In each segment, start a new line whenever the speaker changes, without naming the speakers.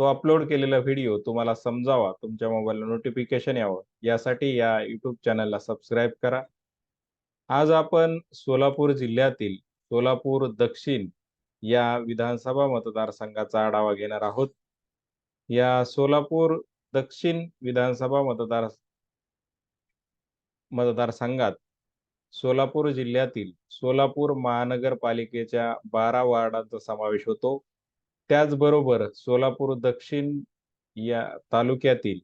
तो अपलोड केलेला व्हिडिओ तुम्हाला समजावा, तुमच्या मोबाईलला नोटिफिकेशन यावं, यासाठी या यूट्यूब चॅनलला सबस्क्राईब करा. आज आपण सोलापूर जिल्ह्यातील सोलापूर दक्षिण या विधानसभा मतदारसंघाचा आढावा घेणार आहोत. या सोलापूर दक्षिण विधानसभा मतदार मतदारसंघात सोलापूर जिल्ह्यातील सोलापूर महानगरपालिकेच्या बारा वार्डांचा समावेश होतो. त्याचबरोबर सोलापूर दक्षिण या तालुक्यातील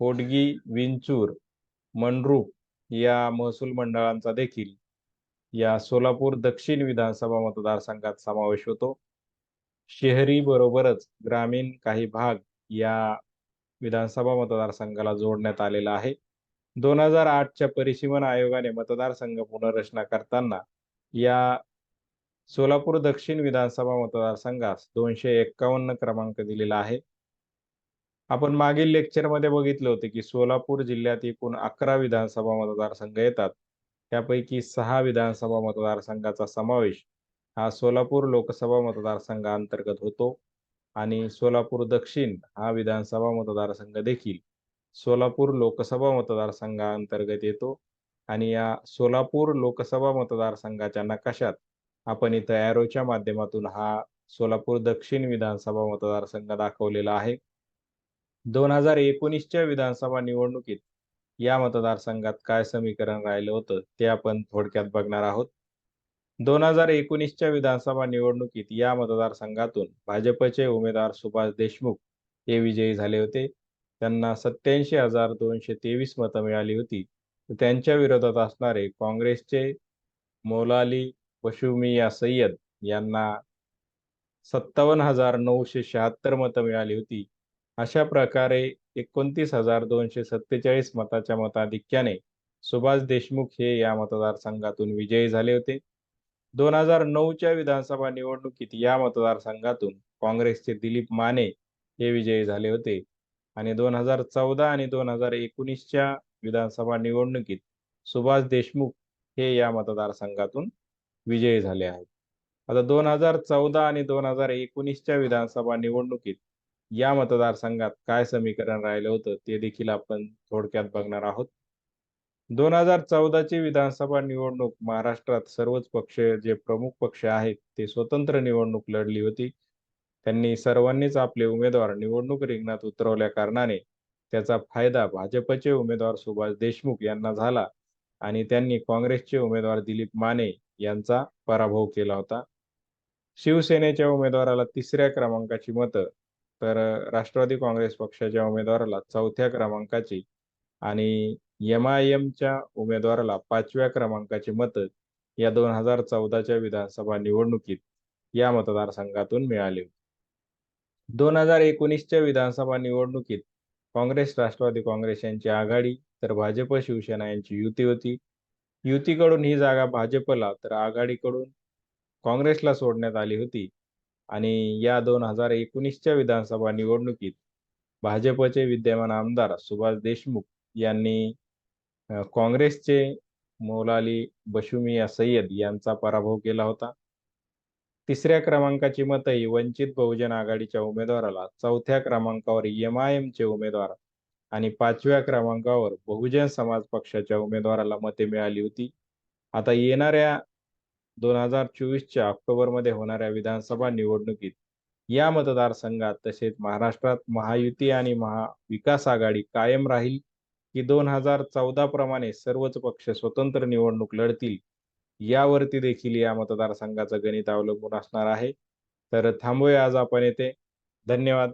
होडगी, विंचूर, मंडरूप या महसूल मंडळांचा देखील या सोलापूर दक्षिण विधानसभा मतदारसंघात समावेश होतो. शहरी बरोबरच ग्रामीण काही भाग या विधानसभा मतदारसंघाला जोडण्यात आलेला आहे. दोन हजार आठच्या परिसीमन आयोगाने मतदारसंघ पुनर्रचना करताना या सोलापूर दक्षिण विधानसभा मतदारसंघास दोनशे एक्कावन्न क्रमांक दिलेला आहे. आपण मागील लेक्चरमध्ये बघितले होते की सोलापूर जिल्ह्यात एकूण अकरा विधानसभा मतदारसंघ येतात. त्यापैकी सहा विधानसभा मतदारसंघाचा समावेश हा सोलापूर लोकसभा मतदारसंघाअंतर्गत होतो आणि सोलापूर दक्षिण हा विधानसभा मतदारसंघ देखील सोलापूर लोकसभा मतदारसंघाअंतर्गत येतो आणि या सोलापूर लोकसभा मतदारसंघाच्या नकाशात आपण इथं एरोच्या माध्यमातून हा सोलापूर दक्षिण विधानसभा मतदारसंघ दाखवलेला आहे. दोन हजार एकोणीसच्या विधानसभा निवडणुकीत या मतदारसंघात काय समीकरण राहिलं होतं ते आपण थोडक्यात बघणार आहोत. दोन हजार एकोणीसच्या विधानसभा निवडणुकीत या मतदारसंघातून भाजपचे उमेदवार सुभाष देशमुख हे विजयी झाले होते. त्यांना सत्याऐंशी हजार दोनशे तेवीस मतं मिळाली होती. त्यांच्या विरोधात असणारे काँग्रेसचे मौलाली वशुमिया सय्यद यांना सत्तावन्न हजार नऊशे शहात्तर मतं मिळाली होती. अशा प्रकारे एकोणतीस हजार दोनशे सत्तेचाळीस मताच्या मताधिक्याने सुभाष देशमुख हे या मतदारसंघातून विजयी झाले होते. दोन हजार नऊच्या विधानसभा निवडणुकीत या मतदारसंघातून काँग्रेसचे दिलीप माने हे विजयी झाले होते आणि दोन हजार चौदा आणि दोन हजार एकोणीसच्या विधानसभा निवडणुकीत सुभाष देशमुख हे या मतदारसंघातून विजयी झाले आहेत. आता दोन हजार चौदा आणि दोन हजार एकोणीसच्या विधानसभा निवडणुकीत या मतदारसंघात काय समीकरण राहिलं होतं ते देखील आपण थोडक्यात बघणार आहोत. दोन हजार चौदाची विधानसभा निवडणूक महाराष्ट्रात सर्वच पक्ष जे प्रमुख पक्ष आहेत ते स्वतंत्र निवडणूक लढली होती. त्यांनी सर्वांनीच आपले उमेदवार निवडणूक रिंगणात उतरवल्या कारणाने त्याचा फायदा भाजपचे उमेदवार सुभाष देशमुख यांना झाला आणि त्यांनी काँग्रेसचे उमेदवार दिलीप माने यांचा पराभव केला होता. शिवसेनेच्या उमेदवाराला तिसऱ्या क्रमांकाची मतं तर राष्ट्रवादी काँग्रेस पक्षाच्या उमेदवाराला चौथ्या क्रमांकाची आणि एम-आय-एमच्या उमेदवाराला पाचव्या क्रमांकाची मतं या दोन हजार चौदाच्या विधानसभा निवडणुकीत या मतदारसंघातून मिळाली. दोन हजार एकोणीसच्या विधानसभा निवडणुकीत काँग्रेस राष्ट्रवादी काँग्रेस यांची आघाडी तर भाजप शिवसेना यांची युती होती. युतीकडून ही जागा भाजपला तर आघाडीकडून काँग्रेसला सोडण्यात आली होती आणि या दोन हजार एकोणीसच्या विधानसभा निवडणुकीत भाजपचे विद्यमान आमदार सुभाष देशमुख यांनी काँग्रेसचे मौलाली बशुमिया सय्यद यांचा पराभव केला होता. तिसऱ्या क्रमांकाची मतही वंचित बहुजन आघाडीच्या उमेदवाराला, चौथ्या क्रमांकावर एम-आय-एमचे उमेदवार आणि पाचव्या क्रमांकावर बहुजन समाज पक्षाच्या उमेदवाराला मते मिळाली होती. आता येणाऱ्या दोन हजार चोवीसच्या ऑक्टोबरमध्ये होणाऱ्या विधानसभा निवडणुकीत या मतदारसंघात तसेच महाराष्ट्रात महायुती आणि महाविकास आघाडी कायम राहील की दोन हजार चौदा प्रमाणे सर्वच पक्ष स्वतंत्र निवडणूक लढतील यावरती देखील या मतदारसंघाचं गणित अवलंबून असणार आहे. तर थांबूया आज आपण येथे. धन्यवाद.